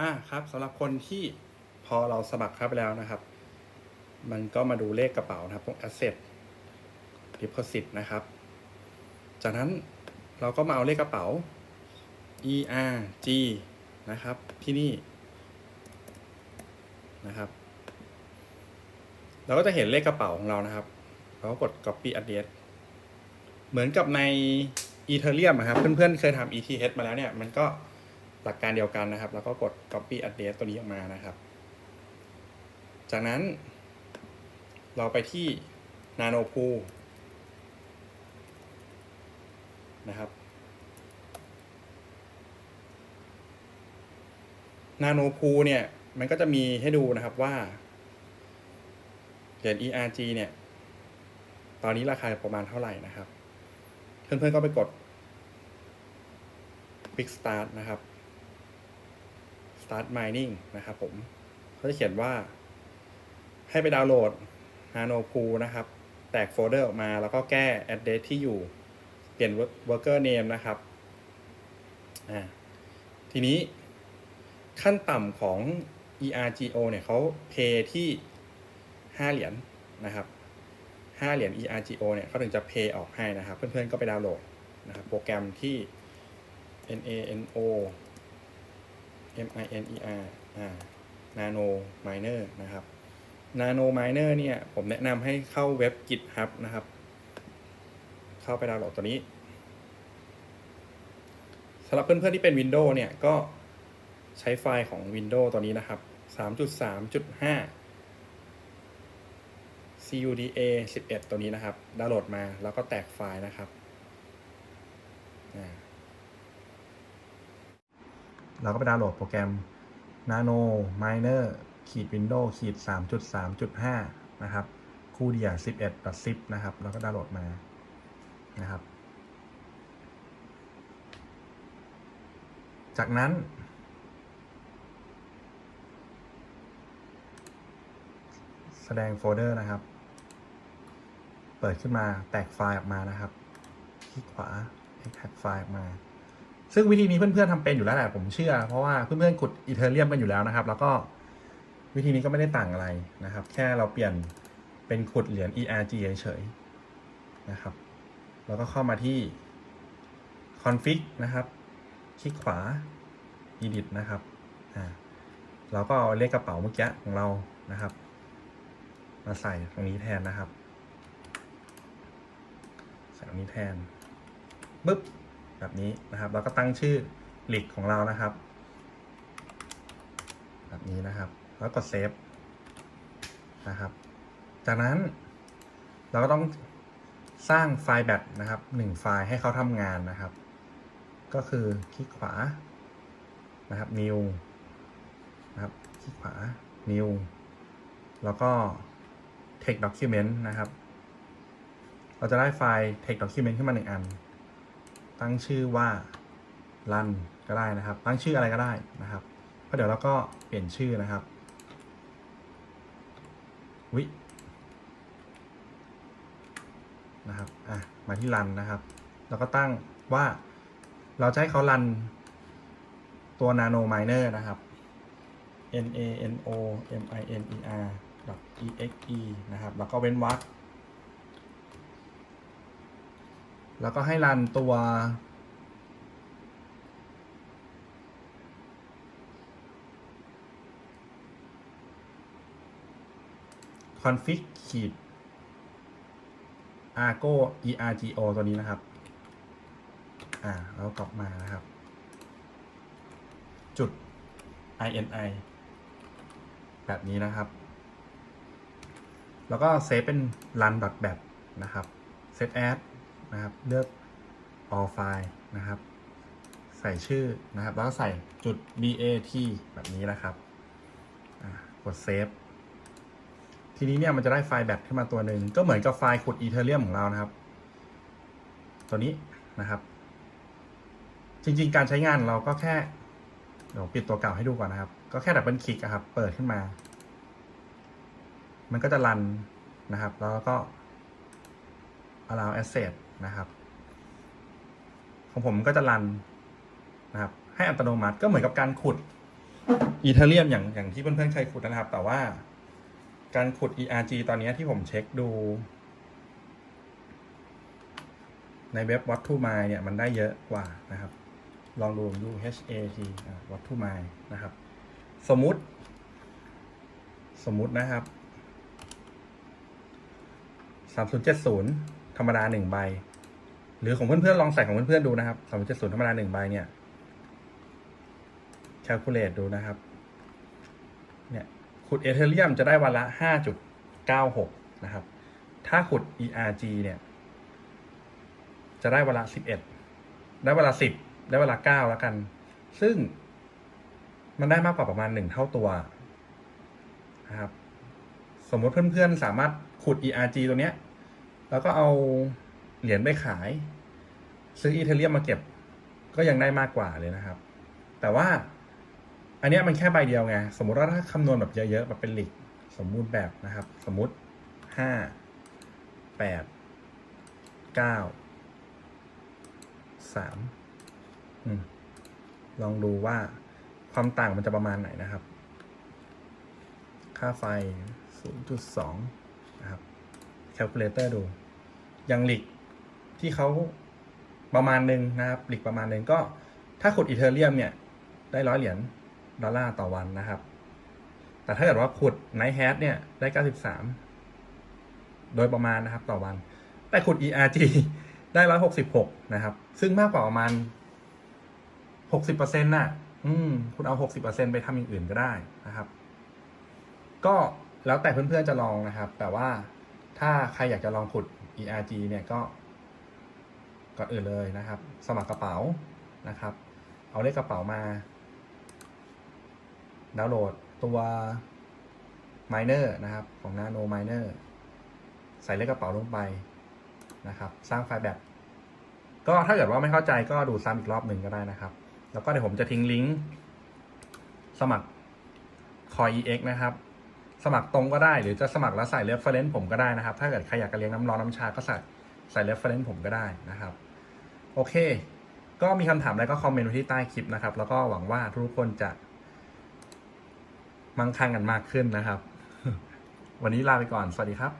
อ่าครับสำหรับคนที่พอเราสมัครเข้าไปแล้วนะครับ มันก็มาดูเลขกระเป๋านะครับตรง asset deposit นะครับ จากนั้นเราก็มาเอาเลขกระเป๋า ERG นะครับ ที่นี่นะครับ เราก็จะเห็นเลขกระเป๋าของเรานะครับ เราก็กด copy address เหมือนกับใน Ethereum นะครับ เพื่อนๆ เคยทำ ETH มาแล้วเนี่ย มันก็ หลักการเดียวกันนะครับ แล้วก็กด copy address ตัวนี้ออกมานะครับ จากนั้น เราไปที่ Nano Pool นะครับ Nano Pool เนี่ย มันก็จะมีให้ดูนะครับว่าเหรียญ ERG เนี่ย ตอนนี้ราคาประมาณเท่าไหร่นะครับ เพื่อนๆก็ไปกด Quick Start นะครับ Start Mining นะครับผมเขาจะเขียนว่าให้ไปดาวน์โหลด Nano Pool นะครับ แตกโฟลเดอร์ออกมาแล้วก็แก้ address ที่อยู่ เปลี่ยน worker name นะครับอ่าทีนี้ขั้นต่ำของ ERGO เนี่ยเขาเพย์ที่ 5 เหรียญนะครับ 5 เหรียญ ERGO เนี่ยเขาถึงจะเพย์ออกให้นะครับ เพื่อนๆก็ไปดาวน์โหลดนะครับ โปรแกรมที่ NANO MINER อ่า Nano Miner นะครับ Nano Miner เนี่ย ผมแนะนำให้เข้าเว็บ GitHub นะครับ เข้าไปดาวน์โหลดตัวนี้สำหรับเพื่อนๆที่เป็น Windows เนี่ย ก็ใช้ไฟล์ของ Windows ตัวนี้นะครับ 3.3.5 CUDA 11 ตัวนี้นะครับ ดาวน์โหลดมาแล้วก็แตกไฟล์นะครับอ่า เราก็ไปดาวน์โหลดโปรแกรม Nano Miner ขีด Windows ขีด 3.3.5 นะครับ คูเดีย11 zip นะครับแล้วก็ดาวน์โหลดมา นะครับ จากนั้น แสดงโฟลเดอร์นะครับ เปิดขึ้นมาแตกไฟล์ออกมานะครับ คลิกขวา extract ไฟล์ออกมา ซึ่งวิธีนี้เพื่อนๆทำเป็นอยู่แล้วแหละผมเชื่อ เพราะว่าเพื่อนๆขุดอีเทเรียมกันอยู่แล้วนะครับ แล้วก็วิธีนี้ก็ไม่ได้ต่างอะไรนะครับ แค่เราเปลี่ยนเป็นขุดเหรียญ ERG เฉยๆนะครับ แล้วก็เข้ามาที่ config นะครับ คลิกขวา edit นะครับอ่าเราก็เอาเลขกระเป๋าเมื่อกี้ของเรานะครับ มาใส่ตรงนี้แทนนะครับ ใส่ตรงนี้แทนปึ๊บ แบบนี้นะครับแล้วก็ตั้งชื่อหลิกของเรานะครับ แบบนี้นะครับ แล้วกดเซฟนะครับ จากนั้นเราก็ต้องสร้างไฟล์แบตนะครับหนึ่งไฟล์ให้เขาทำงานนะครับ ก็คือคลิกขวานะครับ new นะครับคลิกขวา new แล้วก็ text document นะครับ เราจะได้ไฟล์ text document ขึ้นมาหนึ่งอัน ตั้งชื่อว่า run ก็ได้นะครับ ตั้งชื่ออะไรก็ได้นะครับเพราะเดี๋ยวเราก็เปลี่ยนชื่อนะครับวินะครับอะมาที่ run นะครับแล้วก็ตั้งว่าเราจะให้เขา run ตัว nano miner นะครับ n a n o m i n e r e x e นะครับ แล้วก็เว้นวรรค แล้วก็ให้รันตัว config ขีด argo ergo ตัวนี้นะครับ อ่าแล้วกลับมานะครับ จุด ini แบบนี้นะครับ แล้วก็เซฟเป็น run แบบนะครับ set as นะครับ เลือก all file นะครับ ใส่ชื่อนะครับ แล้วก็ใส่จุด bat แบบนี้นะครับกดเซฟทีนี้เนี่ยมันจะได้ไฟล์แบตขึ้นมาตัวหนึ่งก็เหมือนกับไฟล์ขุด Ethereum ของเรานะครับ ตัวนี้นะครับ จริงๆ การใช้งานเราก็แค่เดี๋ยวปิดตัวเก่าให้ดูก่อนนะครับ ก็แค่ดับเบิลคลิกครับ เปิดขึ้นมา มันก็จะรันนะครับ แล้วก็ allow access นะครับ ของผมก็จะรันนะครับ ให้อัตโนมัติก็เหมือนกับการขุดอีเทเรียมอย่างอย่างที่เพื่อนๆเคยขุดนะครับ แต่ว่าการขุด ERG ตอนนี้ที่ผมเช็คดู ในเว็บ What to My เนี่ยมันได้เยอะกว่านะครับ ลองดูดู HAT อะ What to My นะครับ สมมุติ สมมุตินะครับ 3070 ธรรมดาหนึ่งใบ หรือของเพื่อนๆลองใส่ของเพื่อนๆดูนะครับ3070ธรรมดาหนึ่งใบเนี่ย calculate ดูนะครับ เนี่ยขุดเอเธเรียมจะได้วันละ5.96นะครับ ถ้าขุด ERG เนี่ย จะได้เวลาสิบเอ็ดได้เวลาสิบได้เวลาเก้าแล้วกัน ซึ่งมันได้มากกว่าประมาณหนึ่งเท่าตัวนะครับ สมมติเพื่อนๆสามารถขุด ERG ตัวเนี้ย แล้วก็เอา เหรียญไปขาย ซื้ออีเทเรียมมาเก็บ ก็ยังได้มากกว่าเลยนะครับ แต่ว่า อันนี้มันแค่ใบเดียวไง สมมติว่าถ้าคำนวณแบบเยอะๆแบบเป็นหลิกสมมุติแบบนะครับ สมมุติห้าแปดเก้าสามลองดูว่าความต่างมันจะประมาณไหนนะครับ ค่าไฟ 0.2 นะครับแคลคูลเลเตอร์ดูย่างหลิก ที่เขาประมาณหนึ่งนะครับหลิกประมาณหนึ่งก็ถ้าขุดอีเทเรียมเนี่ยได้ร้อยเหรียญดอลลาร์ต่อวันนะครับ แต่ถ้าเกิดว่าขุดไนท์แฮทเนี่ยได้ 93 โดยประมาณนะครับต่อวัน แต่ขุด ERG ได้ร้อยหกสิบหกนะครับ ซึ่งมากกว่าประมาณหกสิบเปอร์เซ็นต์น่ะ อืม คุณเอาหกสิบเปอร์เซ็นไปทำอย่างอื่นก็ได้นะครับ ก็แล้วแต่เพื่อนๆจะลองนะครับ แต่ว่าถ้าใครอยากจะลองขุด ERG เนี่ยก็ ก่อนอื่นเลยนะครับ สมัครกระเป๋านะครับ เอาเลขกระเป๋ามาดาวน์โหลดตัว Miner นะครับ ของ Nano Miner ใส่เลขกระเป๋าลงไปนะครับ สร้างไฟล์แบบ ก็ถ้าเกิดว่าไม่เข้าใจก็ดูซ้ำอีกรอบหนึ่งก็ได้นะครับ แล้วก็เดี๋ยวผมจะทิ้งลิงก์สมัคร Coin EX นะครับ สมัครตรงก็ได้หรือจะสมัครแล้วใส่ reference ผมก็ได้นะครับ ถ้าเกิดใครอยากจะเลี้ยงน้ำร้อนน้ำชาก็ใส่ใส่ reference ผมก็ได้นะครับ โอเค ก็มีคำถามอะไรก็คอมเมนต์ไว้ที่ใต้คลิปนะครับ แล้วก็หวังว่าทุกคนจะ มั่งคั่งกันมากขึ้นนะครับ วันนี้ลาไปก่อน สวัสดีครับ